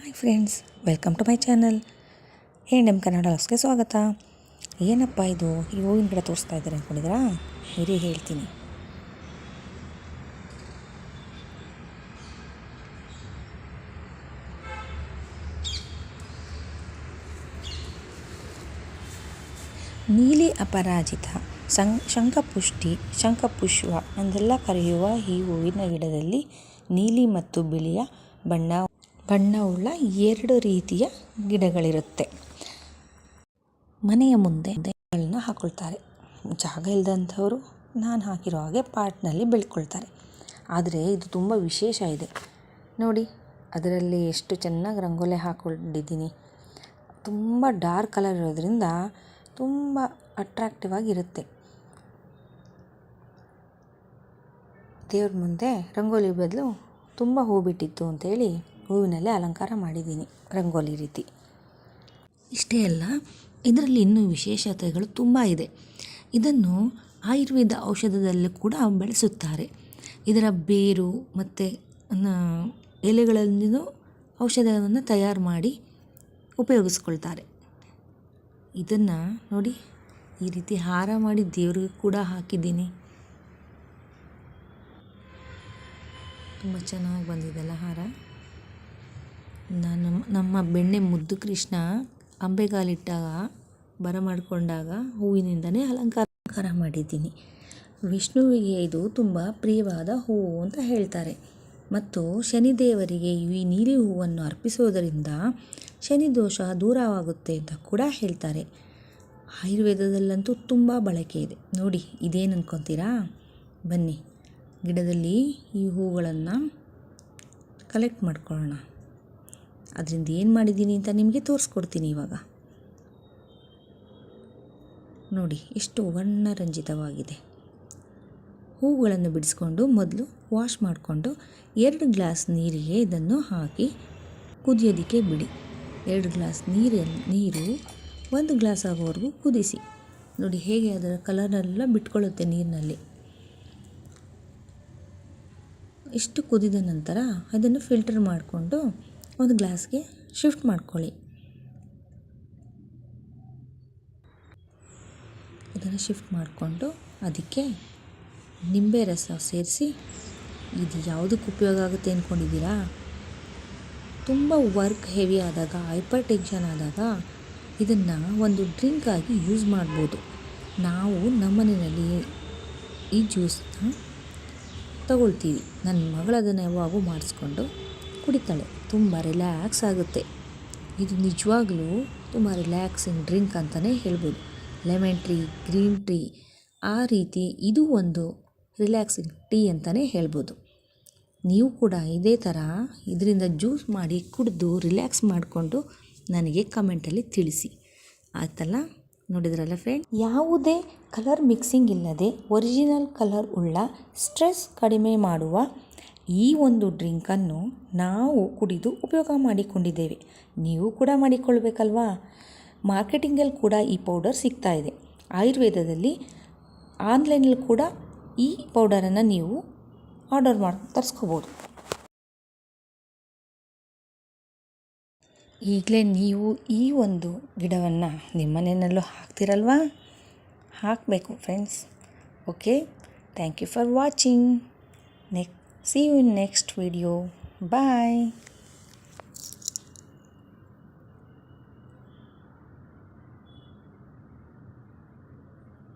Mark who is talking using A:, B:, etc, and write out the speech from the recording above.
A: Hi friends, welcome to my channel. ಏನು ನಮ್ಮ ಕನ್ನಡ ಲಸ್ಗೆ ಸ್ವಾಗತ. ಏನಪ್ಪ ಇದು? ಈ ಹೂವಿನ ಗಿಡ ತೋರಿಸ್ತಾ ಇದ್ದಾರೆ ಅಂದ್ಕೊಂಡಿದ್ರಾ ಇರಿ, ಹೇಳ್ತೀನಿ. ನೀಲಿ ಅಪರಾಜಿತ ಸಂ ಶಂಖಪುಷ್ಟಿ ಶಂಖಪುಷ್ಪ ಅಂದೆಲ್ಲ ಕರೆಯುವ ಈ ಹೂವಿನ ಗಿಡದಲ್ಲಿ ನೀಲಿ ಮತ್ತು ಬಿಳಿಯ ಬಣ್ಣ ಬಣ್ಣವುಳ್ಳ ಎರಡು ರೀತಿಯ ಗಿಡಗಳಿರುತ್ತೆ. ಮನೆಯ ಮುಂದೆ ಗಿಡಗಳನ್ನ ಹಾಕೊಳ್ತಾರೆ. ಜಾಗ ಇಲ್ಲದಂಥವರು ನಾನು ಹಾಕಿರೋ ಹಾಗೆ ಪಾಟ್ನಲ್ಲಿ ಬೆಳ್ಕೊಳ್ತಾರೆ. ಆದರೆ ಇದು ತುಂಬ ವಿಶೇಷ ಇದೆ. ನೋಡಿ, ಅದರಲ್ಲಿ ಎಷ್ಟು ಚೆನ್ನಾಗಿ ರಂಗೋಲೆ ಹಾಕೊಂಡಿದ್ದೀನಿ ತುಂಬ ಡಾರ್ಕ್ ಕಲರ್ ಇರೋದ್ರಿಂದ ತುಂಬ ಅಟ್ರಾಕ್ಟಿವ್ ಆಗಿರುತ್ತೆ ದೇವ್ರ ಮುಂದೆ ರಂಗೋಲಿ ಬದಲು ತುಂಬ ಹೂ ಬಿಟ್ಟಿತ್ತು ಅಂತೇಳಿ ಹೂವಿನಲ್ಲೇ ಅಲಂಕಾರ ಮಾಡಿದ್ದೀನಿ, ರಂಗೋಲಿ ರೀತಿ. ಇಷ್ಟೇ ಅಲ್ಲ, ಇದರಲ್ಲಿ ಇನ್ನೂ ವಿಶೇಷತೆಗಳು ತುಂಬ ಇದೆ. ಇದನ್ನು ಆಯುರ್ವೇದ ಔಷಧದಲ್ಲೂ ಕೂಡ ಬೆಳೆಸುತ್ತಾರೆ. ಇದರ ಬೇರು ಮತ್ತು ಎಲೆಗಳಲ್ಲಿನೂ ಔಷಧವನ್ನು ತಯಾರು ಮಾಡಿ ಉಪಯೋಗಿಸ್ಕೊಳ್ತಾರೆ. ಇದನ್ನು ನೋಡಿ, ಈ ರೀತಿ ಹಾರ ಮಾಡಿ ದೇವರಿಗೆ ಕೂಡ ಹಾಕಿದ್ದೀನಿ. ತುಂಬ ಚೆನ್ನಾಗಿ ಬಂದಿದೆಲ್ಲ ಹಾರ. ನಾನು ನಮ್ಮ ಬೆಣ್ಣೆ ಮುದ್ದು ಕೃಷ್ಣ ಅಂಬೆಗಾಲಿಟ್ಟಾಗ ಬರ ಮಾಡಿಕೊಂಡಾಗ ಹೂವಿನಿಂದನೇ ಅಲಂಕಾರ ಮಾಡಿದ್ದೀನಿ. ವಿಷ್ಣುವಿಗೆ ಇದು ತುಂಬ ಪ್ರಿಯವಾದ ಹೂವು ಅಂತ ಹೇಳ್ತಾರೆ. ಮತ್ತು ಶನಿದೇವರಿಗೆ ಈ ನೀಲಿ ಹೂವನ್ನು ಅರ್ಪಿಸೋದರಿಂದ ಶನಿ ದೋಷ ದೂರವಾಗುತ್ತೆ ಅಂತ ಕೂಡ ಹೇಳ್ತಾರೆ. ಆಯುರ್ವೇದದಲ್ಲಂತೂ ತುಂಬ ಬಳಕೆ ಇದೆ. ನೋಡಿ, ಇದೇನು ಅನ್ಕೊತೀರಾ? ಬನ್ನಿ, ಗಿಡದಲ್ಲಿ ಈ ಹೂಗಳನ್ನು ಕಲೆಕ್ಟ್ ಮಾಡ್ಕೊಳ್ಳೋಣ. ಅದರಿಂದ ಏನು ಮಾಡಿದ್ದೀನಿ ಅಂತ ನಿಮಗೆ ತೋರಿಸ್ಕೊಡ್ತೀನಿ ಇವಾಗ. ನೋಡಿ, ಎಷ್ಟು ವರ್ಣರಂಜಿತವಾಗಿದೆ. ಹೂಗಳನ್ನು ಬಿಡಿಸ್ಕೊಂಡು ಮೊದಲು ವಾಶ್ ಮಾಡಿಕೊಂಡು ಎರಡು ಗ್ಲಾಸ್ ನೀರಿಗೆ ಇದನ್ನು ಹಾಕಿ ಕುದಿಯೋದಕ್ಕೆ ಬಿಡಿ. ಎರಡು ಗ್ಲಾಸ್ ನೀರಲ್ಲಿ ನೀರು ಒಂದು ಗ್ಲಾಸ್ ಆಗೋವರೆಗೂ ಕುದಿಸಿ. ನೋಡಿ, ಹೇಗೆ ಅದರ ಕಲರೆಲ್ಲ ಬಿಟ್ಕೊಳ್ಳುತ್ತೆ ನೀರಿನಲ್ಲಿ. ಇಷ್ಟು ಕುದಿದ ನಂತರ ಅದನ್ನು ಫಿಲ್ಟರ್ ಮಾಡಿಕೊಂಡು ಒಂದು ಗ್ಲಾಸ್ಗೆ ಶಿಫ್ಟ್ ಮಾಡ್ಕೊಳ್ಳಿ. ಇದನ್ನು ಶಿಫ್ಟ್ ಮಾಡಿಕೊಂಡು ಅದಕ್ಕೆ ನಿಂಬೆ ರಸ ಸೇರಿಸಿ, ಇದು ಯಾವುದಕ್ಕೆ ಉಪಯೋಗ ಆಗುತ್ತೆ ಅಂದ್ಕೊಂಡಿದ್ದೀರಾ? ತುಂಬ ವರ್ಕ್ ಹೆವಿ ಆದಾಗ ಹೈಪರ್ ಟೆನ್ಷನ್ ಆದಾಗ ಇದನ್ನು ಒಂದು ಡ್ರಿಂಕ್ ಆಗಿ ಯೂಸ್ ಮಾಡ್ಬೋದು. ನಾವು ನಮ್ಮನೆಯಲ್ಲಿ ಈ ಜ್ಯೂಸನ್ನ ತಗೊಳ್ತೀವಿ. ನನ್ನ ಮಗಳು ಅದನ್ನು ಯಾವಾಗೂ ಮಾಡಿಸ್ಕೊಂಡು ಕುಡಿತಾಳೆ. ತುಂಬ ರಿಲ್ಯಾಕ್ಸ್ ಆಗುತ್ತೆ. ಇದು ನಿಜವಾಗ್ಲೂ ತುಂಬ ರಿಲ್ಯಾಕ್ಸಿಂಗ್ ಡ್ರಿಂಕ್ ಅಂತಲೇ ಹೇಳ್ಬೋದು. ಲೆಮನ್ ಟ್ರೀ ಗ್ರೀನ್ ಟೀ ಆ ರೀತಿ ಇದು ಒಂದು ರಿಲ್ಯಾಕ್ಸಿಂಗ್ ಟೀ ಅಂತಲೇ ಹೇಳ್ಬೋದು. ನೀವು ಕೂಡ ಇದೇ ಥರ ಇದರಿಂದ ಜ್ಯೂಸ್ ಮಾಡಿ ಕುಡಿದು ರಿಲ್ಯಾಕ್ಸ್ ಮಾಡಿಕೊಂಡು ನನಗೆ ಕಮೆಂಟಲ್ಲಿ ತಿಳಿಸಿ. ಆಯ್ತಲ್ಲ? ನೋಡಿದ್ರಲ್ಲ ಫ್ರೆಂಡ್ ಯಾವುದೇ ಕಲರ್ ಮಿಕ್ಸಿಂಗ್ ಇಲ್ಲದೆ ಒರಿಜಿನಲ್ ಕಲರ್ ಉಳ್ಳ ಸ್ಟ್ರೆಸ್ ಕಡಿಮೆ ಮಾಡುವ ಈ ಒಂದು ಡ್ರಿಂಕನ್ನು ನಾವು ಕುಡಿದು ಉಪಯೋಗ ಮಾಡಿಕೊಂಡಿದ್ದೇವೆ. ನೀವು ಕೂಡ ಮಾಡಿಕೊಳ್ಬೇಕಲ್ವಾ? ಮಾರ್ಕೆಟಿಂಗಲ್ಲಿ ಕೂಡ ಈ ಪೌಡರ್ ಸಿಗ್ತಾ ಇದೆ. ಆಯುರ್ವೇದದಲ್ಲಿ ಆನ್ಲೈನಲ್ಲಿ ಕೂಡ ಈ ಪೌಡರನ್ನು ನೀವು ಆರ್ಡರ್ ಮಾಡಿ, ತರಿಸ್ಕೋಬೋದು. ಈಗಲೇ ನೀವು ಈ ಒಂದು ಗಿಡವನ್ನು ನಿಮ್ಮನೆಯಲ್ಲೂ ಹಾಕ್ತಿರಲ್ವಾ? ಹಾಕಬೇಕು friends okay thank you for watching next See you in next video. Bye.